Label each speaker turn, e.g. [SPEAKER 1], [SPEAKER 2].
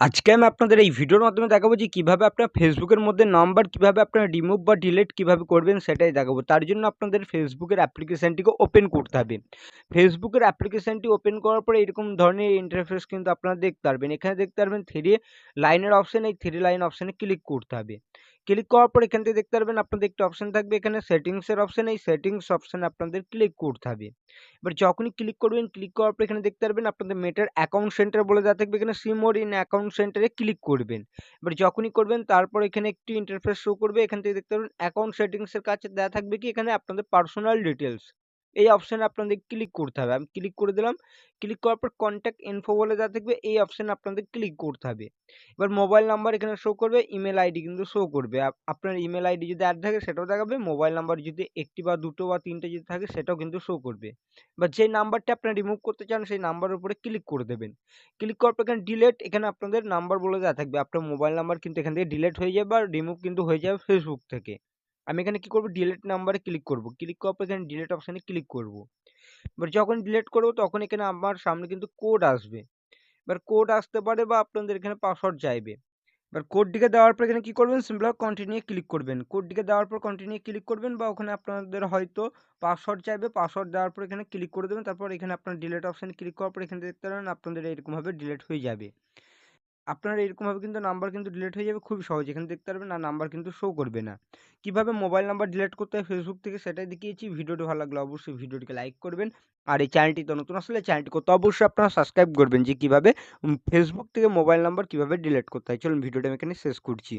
[SPEAKER 1] আজকে আমি আপনাদের এই ভিডিওর মাধ্যমে দেখাবো যে কীভাবে আপনার ফেসবুকের মধ্যে নাম্বার কীভাবে আপনার রিমুভ বা ডিলেট কীভাবে করবেন সেটাই দেখাবো। তার জন্য আপনাদের ফেসবুকের অ্যাপ্লিকেশানটিকে ওপেন করতে হবে। ফেসবুকের অ্যাপ্লিকেশানটি ওপেন করার পরে এরকম ধরনের ইন্টারফেস কিন্তু আপনারা দেখতে পারবেন। এখানে দেখতে পারবেন থ্রি লাইনের অপশান এই থ্রি লাইন অপশানে ক্লিক করতে হবে। ক্লিক করার পর এখান থেকে দেখতে পারবেন আপনাদের একটা অপশান থাকবে। এখানে সেটিংসের অপশান এই সেটিংস অপশানে আপনাদের ক্লিক করতে হবে। এবার যখনই ক্লিক করবেন ক্লিক করার পর এখানে দেখতে পারবেন আপনাদের মেটার অ্যাকাউন্ট সেন্টার বলে দেওয়া থাকবে। এখানে সিমোর ইন অ্যাকাউন্ট সেন্টারে ক্লিক করবেন। এবার যখনই করবেন, তারপর এখানে একটি ইন্টারফেস শো করবে। এখান থেকে দেখতে পারবেন অ্যাকাউন্ট সেটিংসের কাছে দেওয়া থাকবে কি? এখানে আপনাদের পার্সোনাল ডিটেলস এই অপশানে আপনাদের ক্লিক করতে হবে। আমি ক্লিক করে দিলাম। ক্লিক করার পর কন্ট্যাক্ট ইনফো বলে দেওয়া থাকবে, এই অপশানে আপনাদের ক্লিক করতে হবে। এবার মোবাইল নাম্বার এখানে শো করবে ইমেল আইডি কিন্তু শো করবে। আপনার ইমেল আইডি যদি অ্যাড থাকে, সেটাও দেখাবে। মোবাইল নাম্বার যদি একটি বা দুটো বা তিনটে যদি থাকে, সেটাও কিন্তু শো করবে। বা যে নাম্বারটা আপনার রিমুভ করতে চান, সেই নাম্বারের উপরে ক্লিক করে দেবেন। ক্লিক করার পর এখানে ডিলেট এখানে আপনাদের নাম্বার বলে দেওয়া থাকবে। আপনার মোবাইল নাম্বার কিন্তু এখান থেকে ডিলেট হয়ে যাবে বা রিমুভ কিন্তু হয়ে যাবে ফেসবুক থেকে। আমি এখানে কি করব? ডিলেট নাম্বারে ক্লিক করব। ক্লিক করার পর এখানে ডিলেট অপশানে ক্লিক করব। এবার যখন ডিলেট করব, তখন এখানে আমার সামনে কিন্তু কোড আসবে। এবার কোড আসতে পারে বা আপনাদের এখানে পাসওয়ার্ড চাইবে। এবার কোডটিকে দেওয়ার পর এখানে কি করবেন? সিম্পল কন্টিনিউ ক্লিক করবেন। কোডটিকে দেওয়ার পর কন্টিনিউ ক্লিক করবেন বা ওখানে আপনাদের হয়তো পাসওয়ার্ড চাইবে। পাসওয়ার্ড দেওয়ার পর এখানে ক্লিক করে দেবেন। তারপর এখানে আপনার ডিলেট অপশানে ক্লিক করার পর এখানে দেখতে পারেন আপনাদের এরকমভাবে ডিলেট হয়ে যাবে। আপনার এরকমভাবে কিন্তু নাম্বার কিন্তু ডিলিট হয়ে যাবে খুব সহজ। এখানে দেখতে পারবেন না নাম্বার কিন্তু শো করবে না। কীভাবে মোবাইল নাম্বার ডিলিট করতে হয় ফেসবুক থেকে সেটাই দেখিয়েছি। ভিডিওটি ভালো লাগলে অবশ্যই ভিডিওটিকে লাইক করবেন। আর এই চ্যানেলটি তো নতুন আসলে চ্যানেলটি করতে অবশ্যই আপনারা সাবস্ক্রাইব করবেন যে কীভাবে ফেসবুক থেকে মোবাইল নাম্বার কীভাবে ডিলিট করতে হয়। চলুন ভিডিওটা আমি এখানে শেষ করছি।